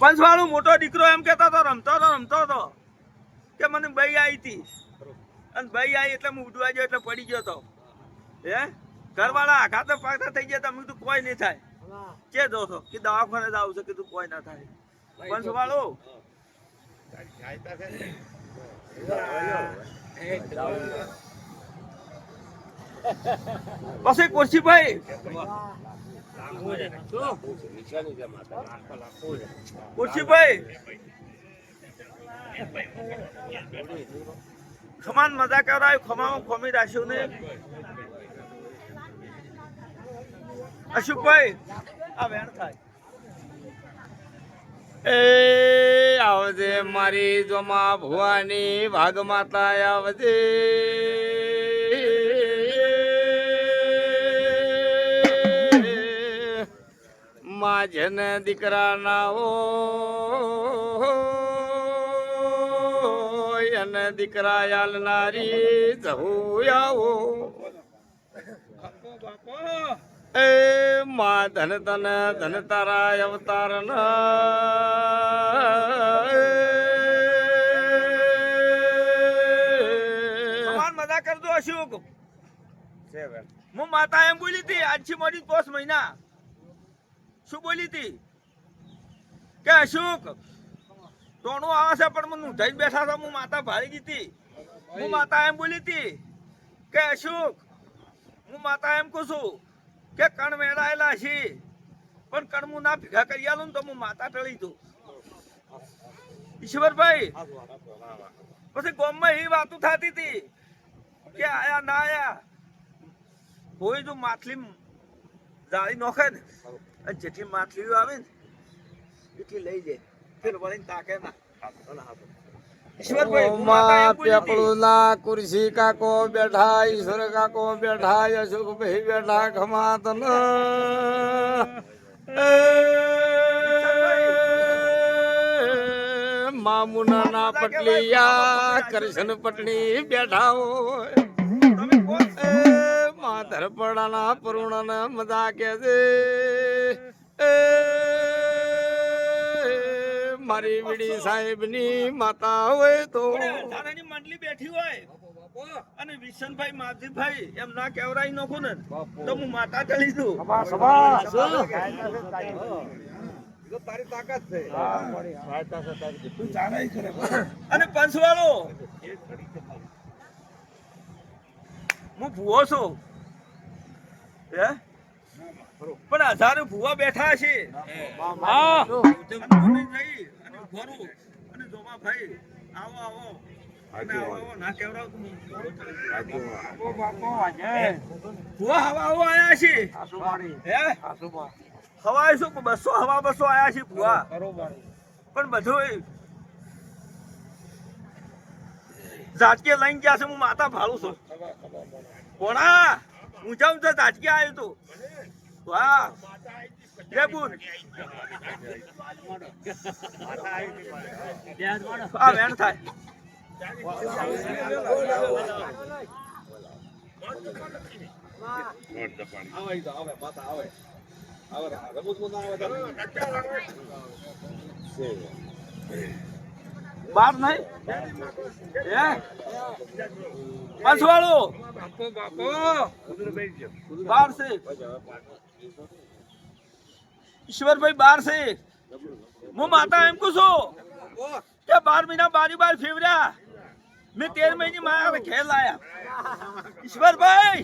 પંચવાળો મોટો દીકરો એમ કહેતો હતો, રમતો હતો રમતો હતો. કે મને બઈ આવી હતી. અને બઈ આવી એટલે હું ઉડવા ગયો એટલે પડી ગયો તો. હે? ઘરવાળા આઘાત પાકતા થઈ ગયા તમે કીધું કોઈ નહીં થાય. કે જો છો કે દવાખાને જ આવશે કીધું કોઈ ના થાય. પંચવાળો. પછી કુરશીભાઈ કુરશીભાઈ ખમાન મજા કરાય ખમામાં ખમી રાખ્યું ને. અશુકભાઈ, આ વેણ થાય એ આવજે મારી જોમા ભુવાની ભાગ માતા આવજે. માં જેને દીકરા ના હોય અને દીકરા યાલનારી જહુ આવો. બાપો એ માં ધન તન ધન તારા અવતાર મજા કરજો અશોક. હું માતા એમ બોલી હતી આજથી મોડી પોસ મહિના. શું બોલી હતી? કે અશુક ટોણું આવે છે, પણ મને ઊંધાઈને બેઠા હતા હું માતા ભાળી ગઈ હતી હું માતા એમ બોલી હતી કે અશુક, હું માતા એમ કહું છું કે કણ મેળાયેલા છે, પણ કણ હું ના ભેગા કરી આલું તો હું માતા ટળી દઉં ઈશ્વરભાઈ, પછી ગોમમાં એ વાતો થતી હતી કે આયા ના આયા, કોઈ જો માછલી જાળી નોખે ને અને જેટલી માછલીઓ આવે ને એટલી લઈ જાય ફેર વળીને તાકે ના ઈશ્વરભાઈ કુરશી કાકો બેઠા ઈશ્વર કાકો બેઠા અશોક ભાઈ બેઠા ખમાત મામુના ના પટલિયા કરશન પટણી બેઠા હોય તમે કોણ? એ માધર પડાના પરુણના મજા કે છે. એ મારી વીડી સાહેબની માતા હોય તો. કોણે અઢારાની બેઠી હોય. અને વિશનભાઈ માધીભાઈ એમ ના કેવરાઈ નાખું ને તો હું માતા ચડી દઉં અને પંચવાળો. હું ભૂવો છું. હે? પણ હજારો ભૂવા બેઠા છે. અને જોમા ભાઈ આવો આવો. બસો હવા બસો આયા છે ભૂવા. પણ બધું જાતકે લઈને ગયા છે હું માતા ફાળું છું. કોણા? ઊંચા ઊંચા તાજકી આવ્યું તું. વાહ. લે બુન. આ થાય. બાર નહીં? હે? પંચવાળો બાર છે. ઈશ્વરભાઈ, બાર છે. હું માતા એમ કહું છું કે બાર મહિના બારી બાર ફેવર્યા. મેં તેર મહિની માયા ઘેર લાયા. ઈશ્વરભાઈ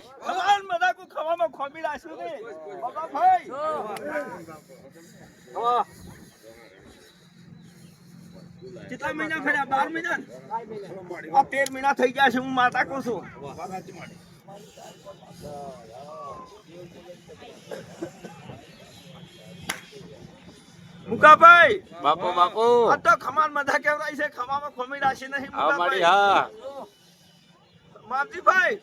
ખવામાં ખોમી રાખશું કેટલા મહિના ફર્યા બાર મહિના? આ તેર મહિના થઈ ગયા છે હું માતા કહું છું. મુકાભાઈ! બાપો બાપો. આ તો ખમાન મધા કેવરાય છે ખમામાં ખોમી રાશી નહીં મુકાભાઈ. હા. માવજીભાઈ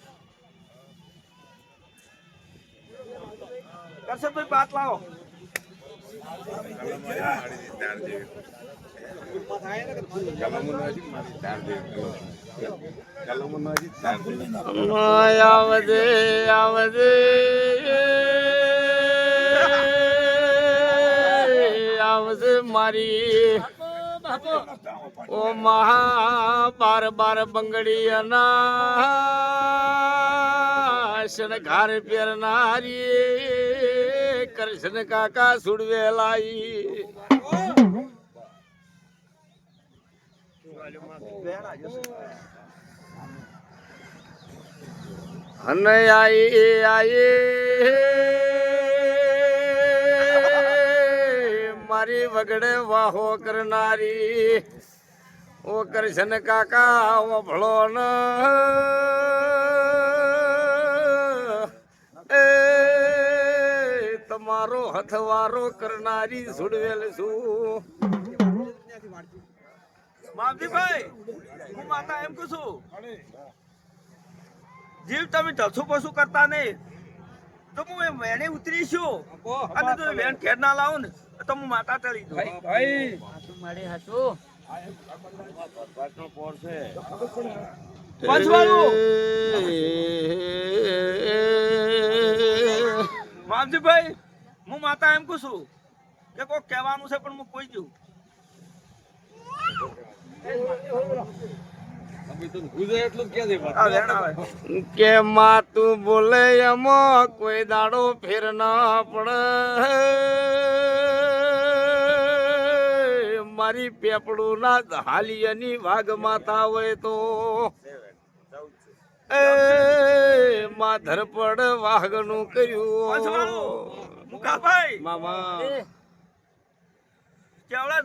બાત લાવો. આવજે આવજે આવજે મારી ઓ મહા બાર બાર બંગડી અનાશન ઘાર પહેરનારી કૃષ્ણ કાકા સુડવેલાઈ. અને આઈ આઈ મારી વગડે વાહો કરનારી. ઓ કૃષ્ણ કાકા ભળો ન તમારો હથવારો કરનારી સુડવેલ છું. માવજીભાઈ હું માતા એમ કહું છું જીવ તમે ઢસું પસું કરતા નહીં. તો હું એ વેણે ઉતરીશું અને જો એ વેણ ખેર ના લાવો ને તો હું માતા તળી દઉં પંચવાળું. માવજીભાઈ હું માતા એમ કહું છું કે કોઈ કહેવાનું છે પણ હું કોઈ જઉં. કે માં તું બોલે એમાં કોઈ દાડો ફેર ના પડે. મારી પેપડું ના હાલિયાની વાઘ માતા હોય તો. એ માં ધરપડ વાઘનું કર્યું. પંચવાળું મુકાભાઈ. મામા. કેવડા